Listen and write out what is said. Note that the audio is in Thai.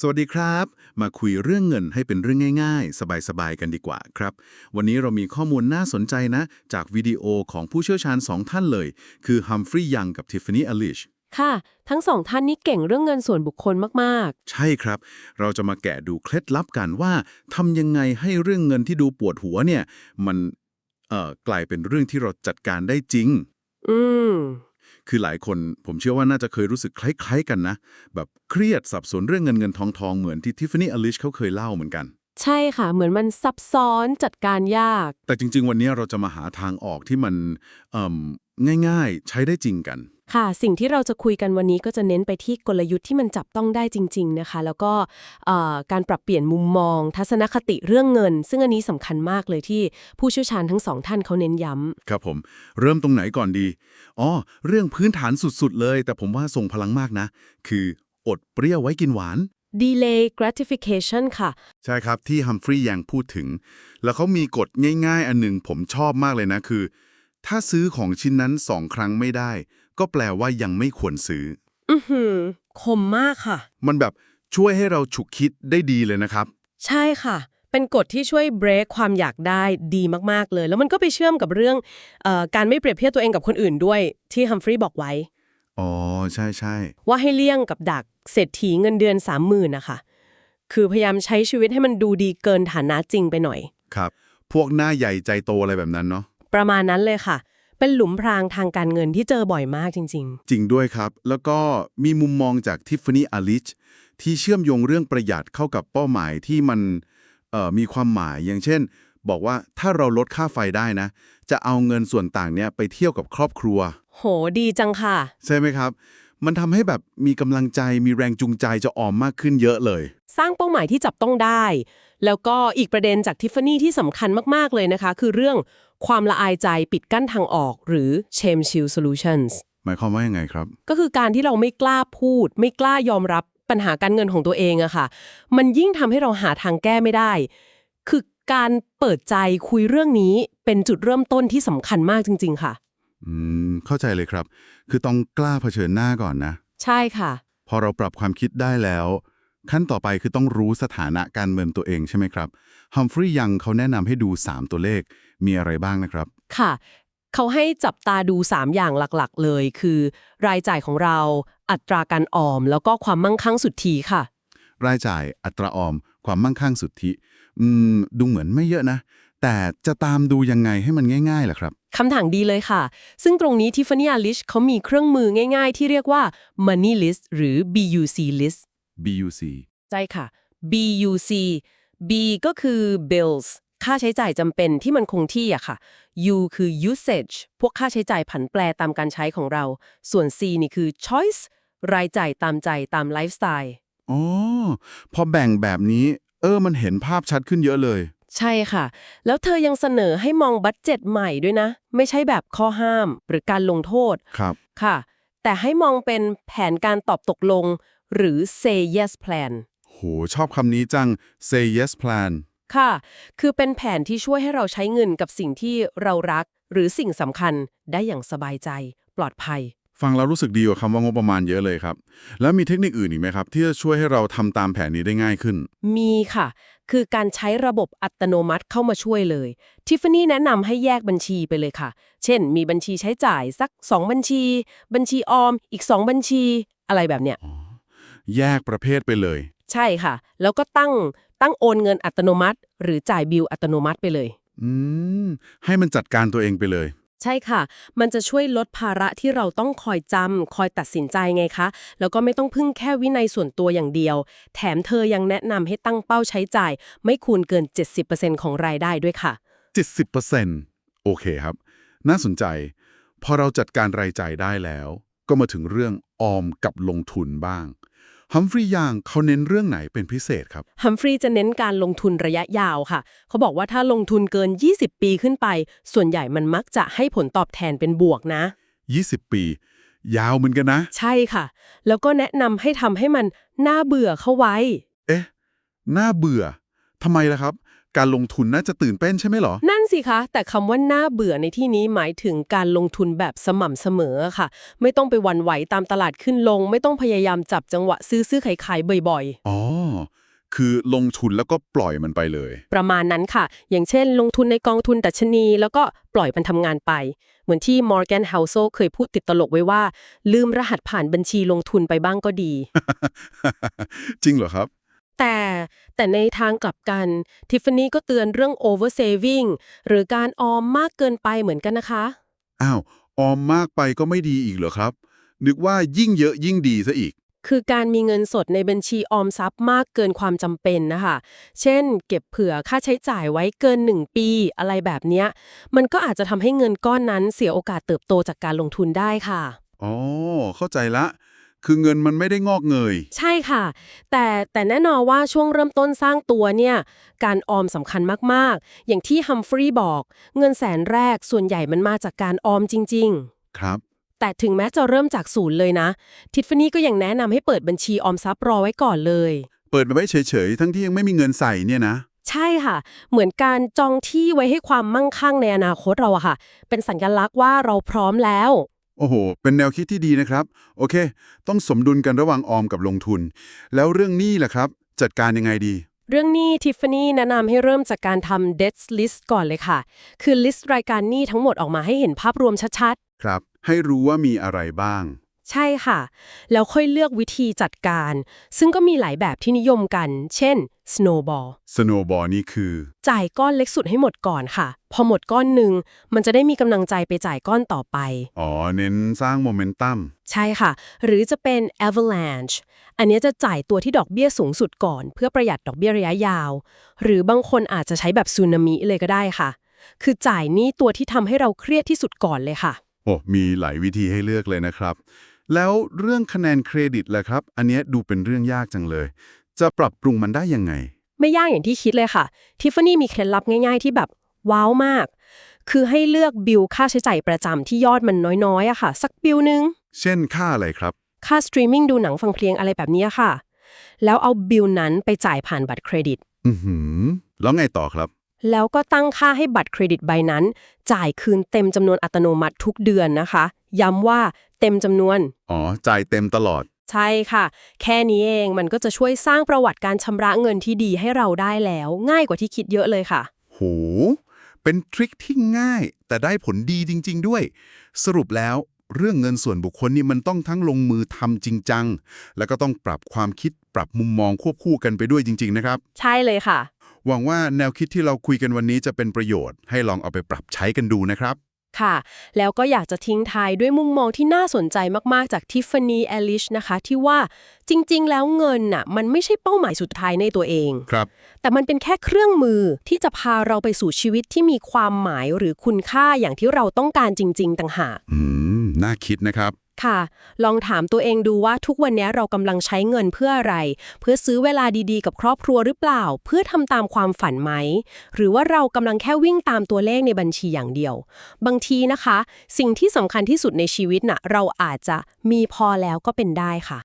สวัสดีครับ มาคุยเรื่องเงินให้เป็นเรื่องง่าย ๆ สบายๆกันดีกว่าครับ วันนี้เรามีข้อมูลน่าสนใจนะ จากวิดีโอของผู้เชี่ยวชาญสองท่านเลย คือฮัมฟรีย์ยังกับทิฟฟานี่อลิชค่ะ ทั้งสองท่านนี้เก่งเรื่องเงินส่วนบุคคลมากใช่ครับ เราจะมาแกะดูเคล็ดลับกันว่าทำยังไงให้เรื่องเงินที่ดูปวดหัวเนี่ย มันเอ่อกลายเป็นเรื่องที่เราจัดการได้จริงๆอืม คือหลายคนผมเชื่อว่าน่าจะเคยรู้สึกคล้ายๆกันนะ แบบเครียดสับสนเรื่องเงินเงินทองทองเหมือนที่ทิฟฟานี่อลิชเขาเคยเล่าเหมือนกัน ใช่ค่ะ เหมือนมันซับซ้อนจัดการยาก แต่จริง ๆ วันนี้เราจะมาหาทางออกที่มันเอิ่ม ง่ายๆ ใช้ได้จริงกัน ค่ะสิ่งที่เราจะคุยกันวันนี้ก็จะเน้นไปที่กลยุทธ์ที่มันจับต้องได้จริง ๆนะคะ แล้วก็เอ่อการปรับเปลี่ยนมุมมอง ทัศนคติเรื่องเงิน ซึ่งอันนี้สำคัญมากเลยที่ผู้เชี่ยวชาญทั้งสองท่านเขาเน้นย้ำครับผม เริ่มตรงไหนก่อนดี อ๋อ เรื่องพื้นฐานสุดๆเลย แต่ผมว่าส่งพลังมากนะ คืออดเปรี้ยวไว้กินหวาน delay gratification ค่ะ ใช่ครับ ที่ฮัมฟรีย์ยังพูดถึง แล้วเขามีกฎง่ายๆ อันหนึ่งผมชอบมากเลยนะ คือ ถ้าซื้อของชิ้นนั้นสองครั้งไม่ได้ ก็แปลว่ายังไม่ควรซื้อ อือหือคมมากค่ะ มันแบบช่วยให้เราฉุกคิดได้ดีเลยนะครับ ใช่ค่ะ เป็นกฎที่ช่วยเบรกความอยากได้ดีมากๆเลย แล้วมันก็ไปเชื่อมกับเรื่องเออการไม่เปรียบเทียบตัวเองกับคนอื่นด้วย ที่ฮัมฟรีย์บอกไว้ อ๋อ ใช่ใช่ว่าให้เลี่ยงกับดักเศรษฐีเงินเดือนสามหมื่นนะคะ คือพยายามใช้ชีวิตให้มันดูดีเกินฐานะจริงไปหน่อย ครับ พวกหน้าใหญ่ใจโตอะไรแบบนั้นเนาะ ประมาณนั้นเลยค่ะ เป็นหลุมพรางทางการเงินที่เจอบ่อยมากจริงจริงด้วยครับ แล้วก็มีมุมมองจากทิฟฟานี่อลิชที่เชื่อมโยงเรื่องประหยัดเข้ากับเป้าหมายที่มันเอ่อมีความหมายอย่างเช่น บอกว่าถ้าเราลดค่าไฟได้นะ จะเอาเงินส่วนต่างเนี้ยไปเที่ยวกับครอบครัวๆโหดีจังค่ะ ใช่ไหมครับ มันทำให้แบบมีกำลังใจมีแรงจูงใจจะออมมากขึ้นเยอะเลย สร้างเป้าหมายที่จับต้องได้ แล้วก็อีกประเด็นจากทิฟฟานี่ที่สำคัญมากๆเลยนะคะ คือเรื่องความละอายใจปิดกั้นทางออก หรือ shame shield solutions หมายความว่ายังไงครับ ก็คือการที่เราไม่กล้าพูด ไม่กล้ายอมรับปัญหาการเงินของตัวเองอะค่ะ มันยิ่งทำให้เราหาทางแก้ไม่ได้ คือการเปิดใจคุยเรื่องนี้เป็นจุดเริ่มต้นที่สำคัญมากจริง ๆ ค่ะ อืม เข้าใจเลยครับ คือต้องกล้าเผชิญหน้าก่อนนะ ใช่ค่ะ พอเราปรับความคิดได้แล้ว ขั้นต่อไปคือต้องรู้สถานะการเงินตัวเองใช่ไหมครับฮัมฟรีย์ยังเขาแนะนำให้ดู 3 ตัวเลขมีอะไรบ้างนะครับ ค่ะ เขาให้จับตาดู 3 อย่างหลักๆ เลย คือ รายจ่ายของเราอัตราการออม แล้วก็ความมั่งคั่งสุทธีค่ะ รายจ่ายอัตราออม ความมั่งคั่งสุทธิอืมดูเหมือนไม่เยอะนะ แต่จะตามดูยังไงให้มันง่ายๆล่ะครับคำถามดีเลยค่ะ ซึ่งตรงนี้ทิฟฟานี่อลิชเขามีเครื่องมือง่ายๆ ที่เรียกว่า Money List หรือ BUC List BUC ใช่ค่ะ BUC B ก็คือ bills ค่าใช้จ่ายจำเป็นที่มันคงที่อะค่ะ U คือ usage พวกค่าใช้จ่ายผันแปรตามการใช้ของเรา ส่วน C นี่คือ choice รายจ่ายตามใจตามไลฟ์สไตล์ อ๋อ พอแบ่งแบบนี้ เออ มันเห็นภาพชัดขึ้นเยอะเลย ใช่ค่ะ แล้วเธอยังเสนอให้มองบัตเจ็ตใหม่ด้วยนะ ไม่ใช่แบบข้อห้ามหรือการลงโทษ ครับ ค่ะ แต่ให้มองเป็นแผนการตอบตกลง หรือ say yes plan โห ชอบคำนี้จัง say yes plan ค่ะ คือเป็นแผนที่ช่วยให้เราใช้เงินกับสิ่งที่เรารัก หรือสิ่งสำคัญได้อย่างสบายใจ ปลอดภัย ฟังแล้วรู้สึกดีกว่าคำว่างบประมาณเยอะเลยครับ แล้วมีเทคนิคอื่นอีกไหมครับ ที่จะช่วยให้เราทำตามแผนนี้ได้ง่ายขึ้น มีค่ะ คือการใช้ระบบอัตโนมัติเข้ามาช่วยเลย ทิฟฟานี่แนะนำให้แยกบัญชีไปเลยค่ะ เช่น มีบัญชีใช้จ่ายสัก 2 บัญชี บัญชีออม อีก 2 บัญชี อะไรแบบเนี้ย แยกประเภทไปเลย ใช่ค่ะ แล้วก็ตั้งตั้งโอนเงินอัตโนมัติ หรือจ่ายบิลอัตโนมัติไปเลย อืม ให้มันจัดการตัวเองไปเลย ใช่ค่ะ มันจะช่วยลดภาระที่เราต้องคอยจำคอยตัดสินใจไงคะ แล้วก็ไม่ต้องพึ่งแค่วินัยส่วนตัวอย่างเดียว แถมเธอยังแนะนำให้ตั้งเป้าใช้จ่าย ไม่คูณเกิน 70%ของรายได้ด้วยค่ะ 70%โอเคครับ น่าสนใจ พอเราจัดการรายจ่ายได้แล้ว ก็มาถึงเรื่องออมกับลงทุนบ้าง ฮัมฟรีย์ยางเขาเน้นเรื่องไหนเป็นพิเศษครับ ฮัมฟรีย์จะเน้นการลงทุนระยะยาวค่ะ เขาบอกว่าถ้าลงทุนเกิน 20 ปีขึ้นไป ส่วนใหญ่มันมักจะให้ผลตอบแทนเป็นบวกนะ 20 ปี ยาวเหมือนกันนะ ใช่ค่ะ แล้วก็แนะนำให้ทำให้มันน่าเบื่อเข้าไว้ เอ๊ะ น่าเบื่อ ทำไมล่ะครับ การลงทุนน่าจะตื่นเต้นใช่ไหมเหรอ นั่นสิคะ แต่คำว่าน่าเบื่อในที่นี้หมายถึงการลงทุนแบบสม่ำเสมอค่ะ ไม่ต้องไปหวันไหวตามตลาดขึ้นลง ไม่ต้องพยายามจับจังหวะซื้อซื้อขายขายบ่อยอ๋อ คือลงทุนแล้วก็ปล่อยมันไปเลย ๆ ประมาณนั้นค่ะ อย่างเช่น ลงทุนในกองทุนดัชนี แล้วก็ปล่อยมันทำงานไป เหมือนที่ Morgan Housel เคยพูดติดตลกไว้ว่า ลืมรหัสผ่านบัญชีลงทุนไปบ้างก็ดี จริงเหรอครับ แต่แต่ในทางกลับกันทิฟฟานี่ก็เตือนเรื่อง over saving หรือการออมมากเกินไปเหมือนกันนะคะ อ้าว ออมมากไปก็ไม่ดีอีกเหรอครับ นึกว่ายิ่งเยอะยิ่งดีซะอีก คือการมีเงินสดในบัญชีออมทรัพย์มากเกินความจำเป็นนะคะ เช่น เก็บเผื่อค่าใช้จ่ายไว้เกิน 1 ปี อะไรแบบเนี้ย มันก็อาจจะทำให้เงินก้อนนั้นเสียโอกาสเติบโตจากการลงทุนได้ค่ะ อ๋อ เข้าใจละ คือเงินมันไม่ได้งอกเงย ใช่ค่ะ แต่แต่แน่นอนว่าช่วงเริ่มต้นสร้างตัวเนี่ย การออมสำคัญมาก ๆ อย่างที่ฮัมฟรีย์บอก เงินแสนแรกส่วนใหญ่มันมาจากการออมจริง ๆ ครับ แต่ถึงแม้จะเริ่มจากศูนย์เลยนะ ทิฟฟานี่ก็ยังแนะนำให้เปิดบัญชีออมทรัพย์รอไว้ก่อนเลย เปิดมาไว้เฉยๆ ทั้งที่ยังไม่มีเงินใส่เนี่ยนะ ใช่ค่ะ เหมือนการจองที่ไว้ให้ความมั่งคั่งในอนาคตเราอะค่ะ เป็นสัญลักษณ์ว่าเราพร้อมแล้ว โอ้โห เป็นแนวคิดที่ดีนะครับ โอเค ต้องสมดุลกันระหว่างออมกับลงทุน แล้วเรื่องหนี้ล่ะครับ จัดการยังไงดี เรื่องหนี้ทิฟฟานี่แนะนำให้เริ่มจากการทำ debt list ก่อนเลยค่ะ คือลิสต์รายการหนี้ทั้งหมดออกมาให้เห็นภาพรวมชัดครับ ให้รู้ว่ามีอะไรบ้างๆ ใช่ค่ะ แล้วค่อยเลือกวิธีจัดการ ซึ่งก็มีหลายแบบที่นิยมกัน เช่น snowball Snowball นี่คือ จ่ายก้อนเล็กสุดให้หมดก่อนค่ะ พอหมดก้อนหนึ่ง มันจะได้มีกำลังใจไปจ่ายก้อนต่อไป อ๋อ เน้นสร้างโมเมนตัม ใช่ค่ะ หรือจะเป็น avalanche อันเนี้ยจะจ่ายตัวที่ดอกเบี้ยสูงสุดก่อน เพื่อประหยัดดอกเบี้ยระยะยาว หรือบางคนอาจจะใช้แบบซูนามิเลยก็ได้ค่ะ คือจ่ายหนี้ตัวที่ทำให้เราเครียดที่สุดก่อนเลยค่ะ โอ้ มีหลายวิธีให้เลือกเลยนะครับ แล้วเรื่องคะแนนเครดิตล่ะครับ อันเนี้ยดูเป็นเรื่องยากจังเลย จะปรับปรุงมันได้ยังไง ไม่ยากอย่างที่คิดเลยค่ะ ทิฟฟานี่มีเคล็ดลับง่าย ๆ ที่แบบว้าวมาก คือให้เลือกบิลค่าใช้จ่ายประจำที่ยอดมันน้อยๆอะค่ะ สักบิลหนึ่งเช่นค่าอะไรครับ ค่าสตรีมมิ่งดูหนังฟังเพลงอะไรแบบนี้ค่ะ แล้วเอาบิลนั้นไปจ่ายผ่านบัตรเครดิต อือหือ แล้วไงต่อครับ แล้วก็ตั้งค่าให้บัตรเครดิตใบนั้น จ่ายคืนเต็มจำนวนอัตโนมัติทุกเดือนนะคะ ย้ำว่าเต็มจำนวน อ๋อ จ่ายเต็มตลอด ใช่ค่ะ แค่นี้เองมันก็จะช่วยสร้างประวัติการชำระเงินที่ดีให้เราได้แล้ว ง่ายกว่าที่คิดเยอะเลยค่ะ โห เป็นทริคที่ง่าย แต่ได้ผลดีจริง ๆ ด้วย สรุปแล้วเรื่องเงินส่วนบุคคลนี่มันต้องทั้งลงมือทำจริงจัง แล้วก็ต้องปรับความคิดปรับมุมมองควบคู่กันไปด้วยจริง ๆ นะครับ ใช่เลยค่ะ หวังว่าแนวคิดที่เราคุยกันวันนี้จะเป็นประโยชน์ให้ลองเอาไปปรับใช้กันดูนะครับ ค่ะ แล้วก็อยากจะทิ้งท้ายด้วยมุมมองที่น่าสนใจมากๆ จากทิฟฟานีแอลิชนะคะ ที่ว่าจริง ๆ แล้วเงินน่ะมันไม่ใช่เป้าหมายสุดท้ายในตัวเองครับ แต่มันเป็นแค่เครื่องมือที่จะพาเราไปสู่ชีวิตที่มีความหมายหรือคุณค่าอย่างที่เราต้องการจริง ๆ ต่างหากอืมน่าคิดนะครับ ค่ะ ลองถามตัวเองดูว่าทุกวันนี้เรากำลังใช้เงินเพื่ออะไร เพื่อซื้อเวลาดีๆ กับครอบครัวหรือเปล่า เพื่อทำตามความฝันไหม หรือว่าเรากำลังแค่วิ่งตามตัวเลขในบัญชีอย่างเดียว บางทีนะคะ สิ่งที่สำคัญที่สุดในชีวิตน่ะเราอาจจะมีพอแล้วก็เป็นได้ค่ะ